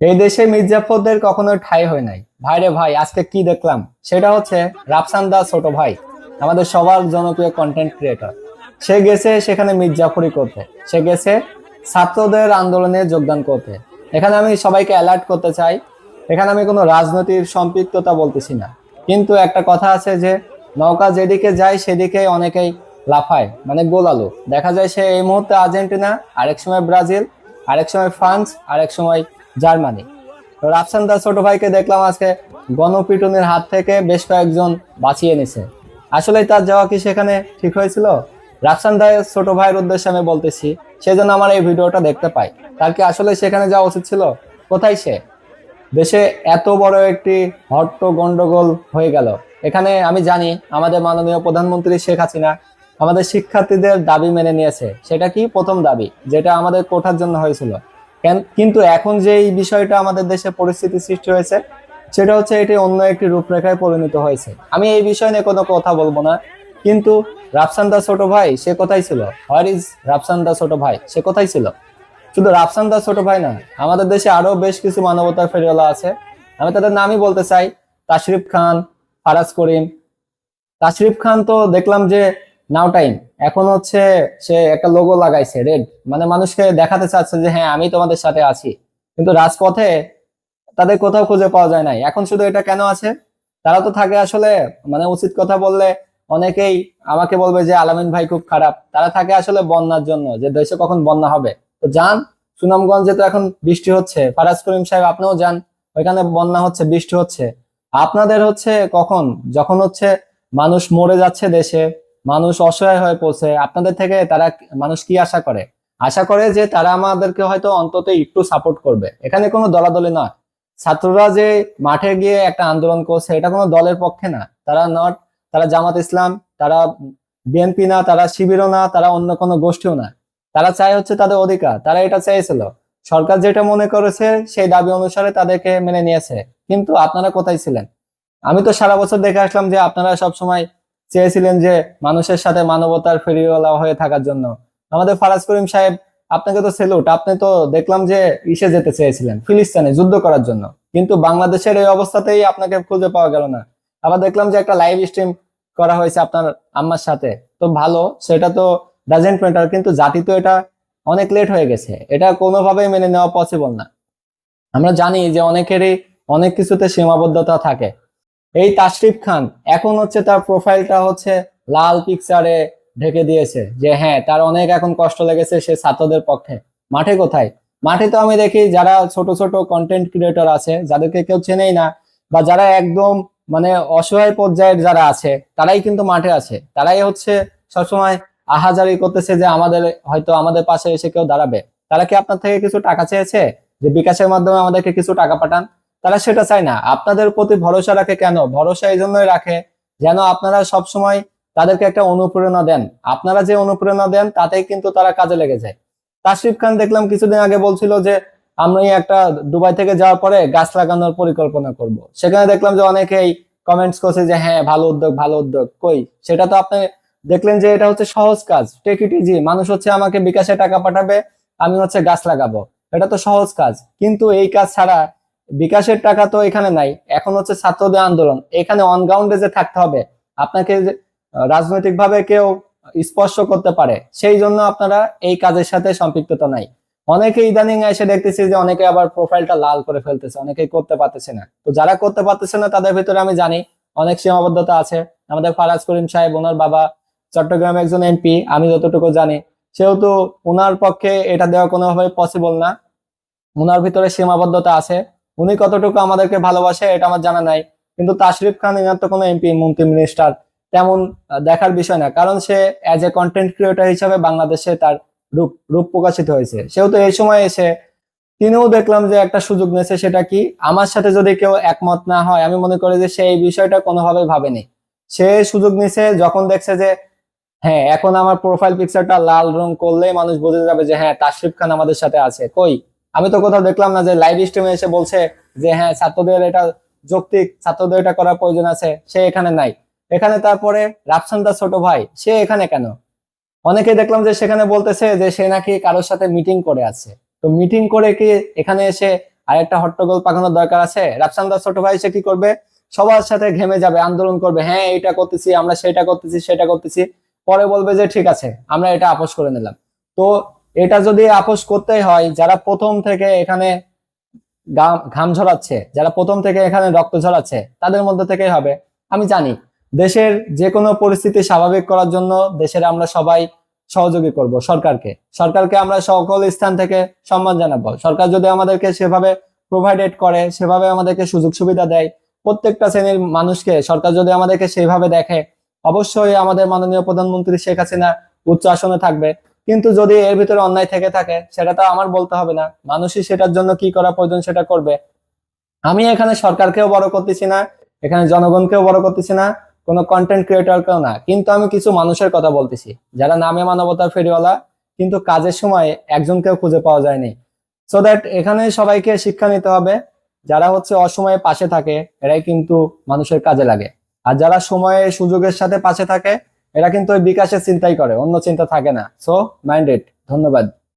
এই দেশে মির্জাফরদের কখনো ঠাই হয় নাই। ভাইরে ভাই, আজকে কি দেখলাম? সেটা হচ্ছে রাফসান দা ছোট ভাই, আমাদের সবার জনপ্রিয় কন্টেন্ট ক্রিয়েটর সে গেছে সেখানে মির্জাফরি করতে। সে গেছে ছাত্রদের আন্দোলনে যোগদান করতে। এখানে আমি সবাইকে অ্যালার্ট করতে চাই, এখানে আমি কোনো রাজনৈতিক সম্পৃক্ততা বলতেছি না। কিন্তু একটা কথা আছে যে, নৌকা যেদিকে যায় সেদিকে অনেকেই লাফায় মানে গোলালো। দেখা যায় সে এই মুহূর্তে আর্জেন্টিনা, আরেক সময় ব্রাজিল, আরেক সময় ফ্রান্স, আরেক সময় জার্মানি। রাফসান দাস ছোট ভাইকে দেখলাম আজকে গণপিটুনির হাত থেকে বেশ কয়েকজন বাঁচিয়ে নিছে। আসলে তার যাওয়া কি সেখানে ঠিক হয়েছিল? রাফসান দাস ছোট ভাইয়ের উদ্দেশ্যে আমি বলতেছি সেজন্য আমার এই ভিডিওটা দেখতে পাই তার কি আসলে সেখানে যাওয়া উচিত ছিল? কোথায় সে? দেশে এত বড় একটি হট্ট গন্ডগোল হয়ে গেল। এখানে আমি জানি আমাদের মাননীয় প্রধানমন্ত্রী শেখ হাসিনা আমাদের শিক্ষার্থীদের দাবি মেনে নিয়েছে। সেটা কি প্রথম দাবি? যেটা আমাদের কোঠার জন্য হয়েছিল। কিন্তু এখন যে এই বিষয়টা আমাদের দেশে পরিস্থিতি সৃষ্টি হয়েছে, সেটা হচ্ছে এটি অন্য একটি রূপরেখায় পরিণত হয়েছে। আমি এই বিষয় নিয়ে কোনো কথা বলব না, কিন্তু রাফসান দা ছোট ভাই, সে কোথায় ছিল? হোয়ার ইজ রাফসান দা ছোট ভাই? সে কোথায় ছিল? শুধু রাফসান দা ছোট ভাই না, আমাদের দেশে আরও বেশ কিছু মানবতার ফেরিওয়ালা আছে। আমি তাদের নামই বলতে চাই, তাশরিফ খান, ফারাজ করিম। তাশরিফ খান তো দেখলাম যে নাও টাইম এখন হচ্ছে সে একটা লোগো লাগাইছে রেড মানে মানুষকে দেখাতে চাচ্ছে যে হ্যাঁ আমি তোমাদের সাথে আছি। কিন্তু রাজপথে তাদের কোথাও খুঁজে পাওয়া যায় নাই। এখন শুধু এটা কেন আছে? তারা তো থাকে আসলে মানে উচিত কথা বললে অনেকেই আমাকে বলবে যে, আলামিন ভাই খুব খারাপ। তারা থাকে আসলে বন্যার জন্য, যে দেশে কখন বন্যা হবে। তো যান, সুনামগঞ্জে তো এখন বৃষ্টি হচ্ছে, ফারাজ করিম সাহেব আপনিও যান, ওইখানে বন্যা হচ্ছে, বৃষ্টি হচ্ছে। আপনাদের হচ্ছে কখন? যখন হচ্ছে মানুষ মরে যাচ্ছে দেশে মানুষ অসহায় হয়ে পড়ছে। আপনাদের থেকে তারা মানুষ কি আশা করে? আশা করে যে তারা আমাদেরকে হয়তো অন্তত একটু সাপোর্ট করবে। এখানে কোনো দলাদলি নয়। ছাত্ররা যে মাঠে গিয়ে একটা আন্দোলন করছে, এটা কোনো দলের পক্ষে না। তারা নট তারা জামাত ইসলাম, তারা বিএনপি না, তারা শিবিরও না, তারা অন্য কোনো গোষ্ঠীও না। তারা চায় হচ্ছে তাদের অধিকার। তারা এটা চেয়েছিল সরকার যেটা মনে করেছে, সেই দাবি অনুসারে তাদেরকে মেনে নিয়েছে। কিন্তু আপনারা কোথায় ছিলেন? আমি তো সারা বছর দেখে আসলাম যে আপনারা সব সময় চেয়েছিলেন যে মানুষের সাথে মানবতার ফেরিওয়ালা হয়ে থাকার জন্য। আমাদের ফারাজ করিম সাহেব, আপনাকে তো সেলুট, আপনি তো দেখলাম যে ইসে যেতে চেয়েছিলেন, ফিলিস্তিনে যুদ্ধ করার জন্য। কিন্তু বাংলাদেশের এই অবস্থাতেই আপনাকে খুঁজে পাওয়া গেল না। আবার দেখলাম যে একটা লাইভ স্ট্রিম করা হয়েছে আপনার আম্মার সাথে। তো ভালো, সেটা তো ডাজেন্ট ম্যাটার কিন্তু জাতি তো এটা অনেক লেট হয়ে গেছে। এটা কোনোভাবেই মেনে নেওয়া পসিবল না। আমরা জানি যে অনেকেরই অনেক কিছুতে সীমাবদ্ধতা থাকে। এই তাশরিফ খান, এখন হচ্ছে তার প্রোফাইলটা হচ্ছে লাল পিকচারে ঢেকে দিয়েছে যে হ্যাঁ তার অনেক এখন কষ্ট লেগেছে সে ছাত্রদের পক্ষে। মাঠে কোথায়? মাঠে তো আমি দেখি যারা ছোট ছোট কন্টেন্ট ক্রিয়েটর আছে, যাদেরকে কেউ চেনেই না বা যারা একদম মানে অসহায় পর্যায়ের যারা আছে, তারাই কিন্তু মাঠে আছে। তারাই হচ্ছে সবসময় আহাজারি করতেছে যে আমাদের হয়তো আমাদের পাশে এসে কেউ দাঁড়াবে। তারা কি আপনার থেকে কিছু টাকা চেয়েছে? যে বিকাশের মাধ্যমে আমাদেরকে কিছু টাকা পাঠান? তারা সেটা চায় না। আপনাদের প্রতি ভরসা রাখে কেন? ভরসা এই জন্যই রাখে যেন আপনারা সব সময় তাদেরকে একটা অনুপ্রেরণা দেন। আপনারা যে অনুপ্রেরণা দেন, তাতেই কিন্তু তারা কাজে লেগে যায়। তাশরিফ খান দেখলাম কিছুদিন আগে বলছিল যে, আমি একটা দুবাই থেকে যাওয়ার পরে গাছ লাগানোর পরিকল্পনা করব। সেখানে দেখলাম যে অনেকেই কমেন্টস করছে যে হ্যাঁ ভালো উদ্যোগ ভালো উদ্যোগ। কই? সেটা তো আপনি দেখলেন যে এটা হচ্ছে সহজ কাজ। টেক ইট ইজি মানুষ হচ্ছে আমাকে বিকাশে টাকা পাঠাবে, আমি হচ্ছে গাছ লাগাবো। এটা তো সহজ কাজ। কিন্তু এই কাজ ছাড়া বিকাশের টাকা তো এখানে নাই। এখন হচ্ছে ছাত্রদের আন্দোলন। এখানে অন গ্রাউন্ডে যে থাকতে হবে, আপনাকে যে রাজনৈতিক ভাবে কেউ স্পর্শ করতে পারে, সেই জন্য আপনারা এই কাজের সাথে সম্পৃক্ততা নাই। অনেকে ইদানিং এসে দেখতেছি যে অনেকে আবার প্রোফাইলটা লাল করে ফেলতেছে, অনেকেই করতে পারতেছে না। তো যারা করতে পারতেছে না, তাদের ভিতরে আমি জানি, অনেক সীমাবদ্ধতা আছে। আমাদের ফারাজ করিম সাহেব, ওনার বাবা চট্টগ্রামে একজন এমপি আমি যতটুকু জানি, সেহেতু ওনার পক্ষে এটা দেওয়া কোনোভাবে পসিবল না। ওনার ভিতরে সীমাবদ্ধতা আছে। উনি কতটুকু আমাদেরকে ভালোবাসে এটা আমার জানা নাই, কিন্তু তাশরিফ খান ইনার তো কোনো এমপি মন্ত্রী মিনিস্টার তেমন দেখার বিষয় না, কারণ সে অ্যাজ এ কন্টেন্ট ক্রিয়েটর হিসাবে বাংলাদেশে তার রূপ রূপ প্রকাশিত হয়েছে। সেহেতু এই সময় এসে তিনিও দেখলাম যে একটা সুযোগ নিয়েছে, সেটা কি? আমার সাথে যদি কেউ একমত না হয়, আমি মনে করি যে সে এই বিষয়টা কোনোভাবে ভাবেনি। সে সুযোগ নিছে যখন দেখছে যে হ্যাঁ এখন আমার প্রোফাইল পিকচারটা লাল রং করলে মানুষ বুঝে যাবে যে হ্যাঁ তাশরিফ খান আমাদের সাথে আছে। কই? আমি তো কোথাও দেখলাম না যে লাইভ স্ট্রিমে এসে বলছে যে হ্যাঁ ছাত্রদের এটা যৌক্তিক, ছাত্রদের এটা করার প্রয়োজন আছে। সে এখানে নাই। এখানে তারপরে রাফসান দাস ছোট ভাই, সে এখানে কেন? অনেকে দেখলাম যে সেখানে বলতেছে যে, সে নাকি কারোর সাথে মিটিং করে আছে। তো মিটিং করে কি এখানে এসে আর একটা হট্টগোল পাকানোর দরকার আছে? রাফসান দাস ছোট ভাই সে কি করবে? সবার সাথে ঘেমে যাবে, আন্দোলন করবে। হ্যাঁ এটা করতেছি, আমরা সেটা করতেছি সেটা করতেছি। পরে বলবে যে, ঠিক আছে, আমরা এটা আপোষ করে নিলাম। তো এটা যদি আপোষ করতেই হয়, যারা প্রথম থেকে এখানে ঘাম ঝরাচ্ছে, যারা প্রথম থেকে এখানে রক্ত ঝরাচ্ছে, তাদের মধ্যে থেকেই হবে। আমি জানি, দেশের যে কোনো পরিস্থিতি স্বাভাবিক করার জন্য দেশের আমরা সবাই সহযোগী করব, সরকারকে। সরকারকে আমরা সকল স্থান থেকে সম্মান জানাব। সরকার যদি আমাদেরকে সেভাবে প্রোভাইডেড করে, সেভাবে আমাদেরকে সুযোগ সুবিধা দেয়, প্রত্যেকটা শ্রেণির মানুষকে, সরকার যদি আমাদেরকে সেভাবে দেখে, অবশ্যই আমাদের মাননীয় প্রধানমন্ত্রী শেখ হাসিনা উচ্চ আসনে থাকবে। কিন্তু যদি এর ভিতরে অন্যায় থেকে থাকে, সেটা তো আমার বলতে হবে না। মানুষই সেটার জন্য কি করা প্রয়োজন সেটা করবে। আমি এখানে সরকারকেও বড় করতেছি না, এখানে জনগণকেও বড় করতেছি না, কোনো কন্টেন্ট ক্রিয়েটরকেও না। কিন্তু আমি কিছু মানুষের কথা বলতেছি, যারা নামে মানবতার ফেরিওয়ালা, কিন্তু কাজের সময় একজনকেও খুঁজে পাওয়া যায়নি। সো দ্যাট এখানে সবাইকে শিক্ষা নিতে হবে, যারা হচ্ছে অসময়ে পাশে থাকে, এরাই কিন্তু মানুষের কাজে লাগে। আর যারা সময়ে সুযোগের সাথে পাশে থাকে এরা কিন্তু ওই বিকাশের চিন্তাই করে অন্য চিন্তা থাকে না। সো মাইন্ডেড ধন্যবাদ।